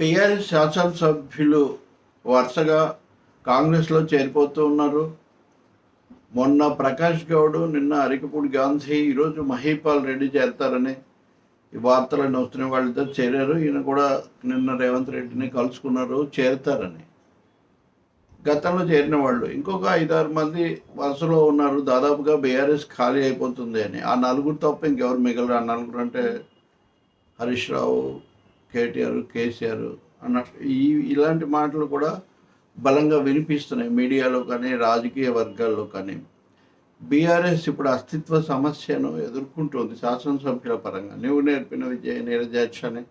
TRS శాసనసభ్యులు వరుసగా కాంగ్రెస్లో చేరిపోతూ ఉన్నారు. మొన్న ప్రకాష్ గౌడ్ నిన్న అరికపూడి గాంధీ ఈరోజు మహీపాల్ రెడ్డి చేరతారని ఈ వార్తలను వస్తున్న వాళ్ళతో చేరారు. ఈయన కూడా నిన్న రేవంత్ రెడ్డిని కలుసుకున్నారు చేరతారని. గతంలో చేరిన వాళ్ళు ఇంకొక ఐదారు మంది వరుసలో ఉన్నారు. దాదాపుగా బీఆర్ఎస్ ఖాళీ అయిపోతుంది అని. ఆ నలుగురు తప్ప ఇంకెవరు మిగలరు. ఆ నలుగురు అంటే హరీష్ రావు కేటీఆర్ కేసీఆర్ అన్న ఈ ఇలాంటి మాటలు కూడా బలంగా వినిపిస్తున్నాయి మీడియాలో కానీ రాజకీయ వర్గాల్లో కానీ. బీఆర్ఎస్ ఇప్పుడు అస్తిత్వ సమస్యను ఎదుర్కొంటుంది శాసనసభ్యుల పరంగా. నువ్వు నేర్పిన విజయ నీరజాక్ష అని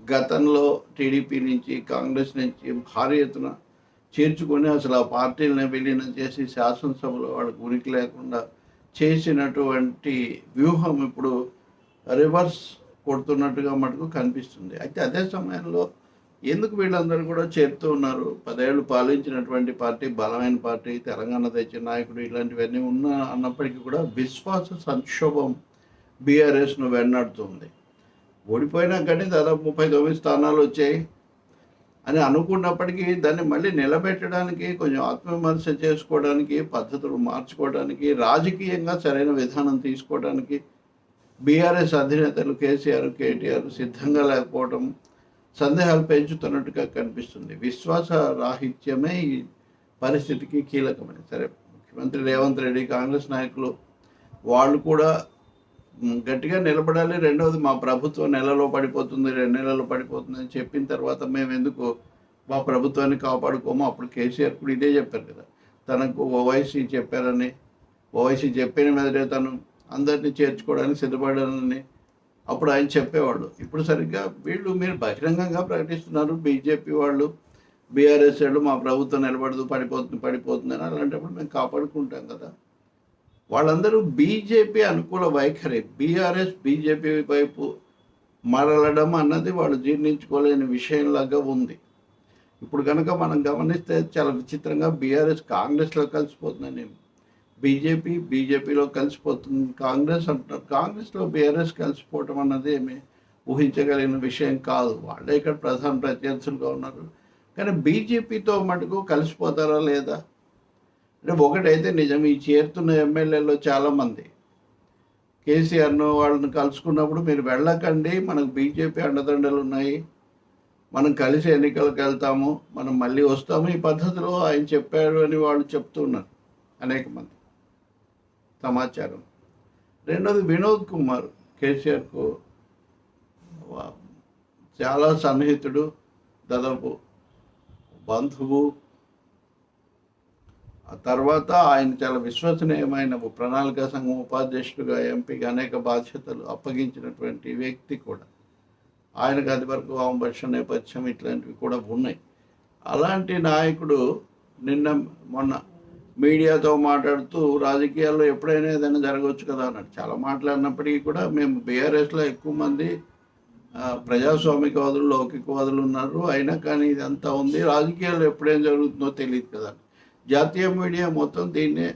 గతంలో టీడీపీ నుంచి కాంగ్రెస్ నుంచి భారీ ఎత్తున చేర్చుకొని అసలు ఆ పార్టీలను విలీనం చేసి శాసనసభలో వాళ్ళకు ఉనికి లేకుండా చేసినటువంటి వ్యూహం ఇప్పుడు రివర్స్ కొడుతున్నట్టుగా మటుకు కనిపిస్తుంది. అయితే అదే సమయంలో ఎందుకు వీళ్ళందరూ కూడా చేరుతూ ఉన్నారు? పదేళ్ళు పాలించినటువంటి పార్టీ బలమైన పార్టీ తెలంగాణ తెచ్చిన నాయకుడు ఇలాంటివన్నీ ఉన్నా అన్నప్పటికీ కూడా విశ్వాస సంక్షోభం బీఆర్ఎస్ను వెన్నాడుతుంది. ఓడిపోయినా కానీ దాదాపు ముప్పై తొమ్మిది స్థానాలు వచ్చాయి అని అనుకున్నప్పటికీ దాన్ని మళ్ళీ నిలబెట్టడానికి కొంచెం ఆత్మవిమర్శ చేసుకోవడానికి పద్ధతులు మార్చుకోవడానికి రాజకీయంగా సరైన విధానం తీసుకోవడానికి బీఆర్ఎస్ అధినేతలు కేసీఆర్ కేటీఆర్ సిద్ధంగా లేకపోవడం సందేహాలు పెంచుతున్నట్టుగా కనిపిస్తుంది. విశ్వాస రాహిత్యమే ఈ పరిస్థితికి కీలకమైనది. సరే ముఖ్యమంత్రి రేవంత్ రెడ్డి కాంగ్రెస్ నాయకులు వాళ్ళు కూడా గట్టిగా నిలబడాలి. రెండవది మా ప్రభుత్వం నెలలో పడిపోతుంది రెండు నెలల్లో పడిపోతుంది అని చెప్పిన తర్వాత మేము ఎందుకు మా ప్రభుత్వాన్ని కాపాడుకోము? అప్పుడు కేసీఆర్ కూడా ఇదే చెప్పారు కదా. తనకు ఓవైసీ చెప్పారని ఓవైసీ చెప్పిన మీదటే తను అందరినీ చేర్చుకోవడానికి సిద్ధపడాలని అప్పుడు ఆయన చెప్పేవాళ్ళు. ఇప్పుడు సరిగ్గా వీళ్ళు మీరు బహిరంగంగా ప్రకటిస్తున్నారు. బీజేపీ వాళ్ళు బీఆర్ఎస్ వాళ్ళు మా ప్రభుత్వం నిలబడదు పడిపోతుంది పడిపోతుందని అలాంటప్పుడు మేము కాపాడుకుంటాం కదా. వాళ్ళందరూ బీజేపీ అనుకూల వైఖరి బీఆర్ఎస్ బీజేపీ వైపు మరలడం అన్నది వాళ్ళు జీర్ణించుకోలేని విషయంలాగా ఉంది. ఇప్పుడు కనుక మనం గమనిస్తే చాలా విచిత్రంగా బీఆర్ఎస్ కాంగ్రెస్లో కలిసిపోతుందని బీజేపీ బీజేపీలో కలిసిపోతుంది. కాంగ్రెస్ అంటున్నారు కాంగ్రెస్లో బీఆర్ఎస్ కలిసిపోవటం అన్నది ఏమి ఊహించగలిగిన విషయం కాదు. వాళ్ళే ఇక్కడ ప్రధాన ప్రత్యర్థులుగా ఉన్నారు. కానీ బీజేపీతో మటుకు కలిసిపోతారా లేదా? అంటే ఒకటైతే నిజం ఈ చేరుతున్న ఎమ్మెల్యేలో చాలామంది. కేసీఆర్ను వాళ్ళని కలుసుకున్నప్పుడు మీరు వెళ్ళకండి మనకు బీజేపీ అండదండలు ఉన్నాయి. మనం కలిసి ఎన్నికలకు వెళ్తాము మనం మళ్ళీ వస్తాము. ఈ పద్ధతిలో ఆయన చెప్పాడు అని వాళ్ళు చెప్తున్నారు అనేక మంది. సమాచారం. రెండోది వినోద్ కుమార్ కేసీఆర్కు చాలా సన్నిహితుడు దాదాపు బంధువు. ఆ తర్వాత ఆయన చాలా విశ్వసనీయమైన ప్రణాళిక సంఘం ఉపాధ్యక్షుడిగా ఎంపీగా అనేక బాధ్యతలు అప్పగించినటువంటి వ్యక్తి కూడా. ఆయనకు అది వరకు వామపక్ష నేపథ్యం ఇట్లాంటివి కూడా ఉన్నాయి. అలాంటి నాయకుడు నిన్న మొన్న మీడియాతో మాట్లాడుతూ రాజకీయాల్లో ఎప్పుడైనా ఏదైనా జరగవచ్చు కదా అన్నాడు. చాలా మాట్లాడినప్పటికీ కూడా మేము బీఆర్ఎస్లో ఎక్కువ మంది ప్రజాస్వామికవాదులు లౌకికవాదులు ఉన్నారు. అయినా కానీ ఇదంతా ఉంది. రాజకీయాల్లో ఎప్పుడేం జరుగుతుందో తెలియదు కదా. జాతీయ మీడియా మొత్తం దీన్నే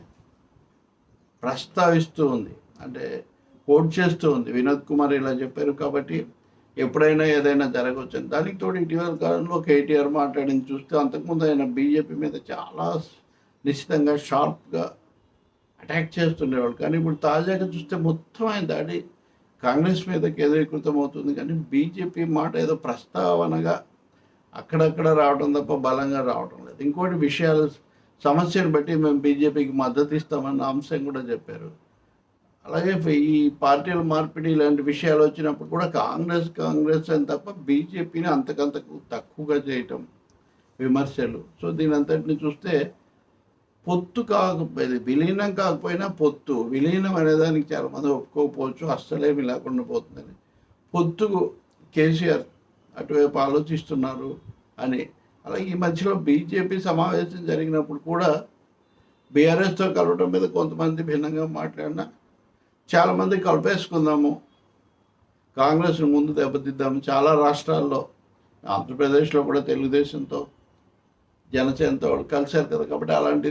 ప్రస్తావిస్తూ ఉంది. అంటే కోట్ చేస్తూ ఉంది. వినోద్ కుమార్ ఇలా చెప్పారు కాబట్టి ఎప్పుడైనా ఏదైనా జరగవచ్చు దానికి తోడు ఇటీవల కాలంలో కేటీఆర్ మాట్లాడింది చూస్తే అంతకుముందు ఆయన బీజేపీ మీద చాలా నిశ్చితంగా షార్ప్గా అటాక్ చేస్తుండేవాళ్ళు. కానీ ఇప్పుడు తాజాగా చూస్తే మొత్తం ఆయన దాడి కాంగ్రెస్ మీద కేంద్రీకృతం అవుతుంది. కానీ బీజేపీ మాట ఏదో ప్రస్తావనగా అక్కడక్కడ రావడం తప్ప బలంగా రావడం లేదు. ఇంకోటి విషయాలు సమస్యను బట్టి మేము బీజేపీకి మద్దతు ఇస్తామన్న అంశం కూడా చెప్పారు. అలాగే ఈ పార్టీల మార్పిడి ఇలాంటి విషయాలు వచ్చినప్పుడు కూడా కాంగ్రెస్ కాంగ్రెస్ అని తప్ప బీజేపీని అంతకంతకు తక్కువగా చేయటం విమర్శలు. సో దీని అంతటిని చూస్తే పొత్తు కాకపోయింది. విలీనం కాకపోయినా పొత్తు. విలీనం అనేదానికి చాలామంది ఒప్పుకోకపోవచ్చు. అస్సలేమి లేకుండా పోతుందని. పొత్తుకు కేసీఆర్ అటువైపు ఆలోచిస్తున్నారు అని. అలాగే ఈ మధ్యలో బీజేపీ సమావేశం జరిగినప్పుడు కూడా బీఆర్ఎస్తో కలవటం మీద కొంతమంది భిన్నంగా మాట్లాడినా చాలామంది కలిపేసుకుందాము. కాంగ్రెస్ను ముందు దెబ్బతిద్దాము. చాలా రాష్ట్రాల్లో ఆంధ్రప్రదేశ్లో కూడా తెలుగుదేశంతో జనసేనతో కలిశారు కదా. కాబట్టి అలాంటి